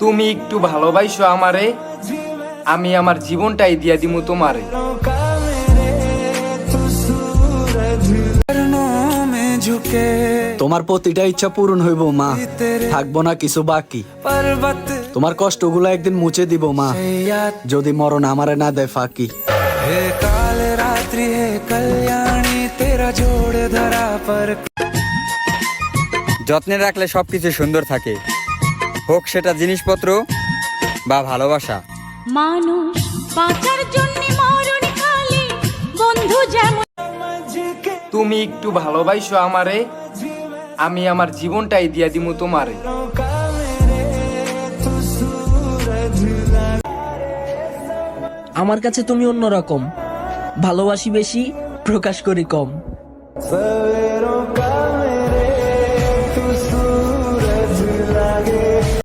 তুমি একটু ভালোবাসো আমারে আমি আমার জীবনটাই দিয়া দিমু তোমারে। তোমার প্রতিটা ইচ্ছা পূরণ হইব মা। থাকব না কিছু বাকি। তোমার কষ্টগুলো একদিন মুছে দিব মা। যদি মরণ আমারে না দেয় ফাঁকি। যত্নে রাখলে সবকিছু সুন্দর থাকে। হোক সেটা জিনিসপত্র বা ভালোবাসা। মানুষ বাঁচার জন্য মরণ খালি বন্ধু যেমন তুমি একটু ভালোবাসো আমারে আমি আমার জীবনটাই দিয়া দিমু তোমারে। আমার কাছে তুমি অন্যরকম ভালোবাসি বেশি প্রকাশ করি কম।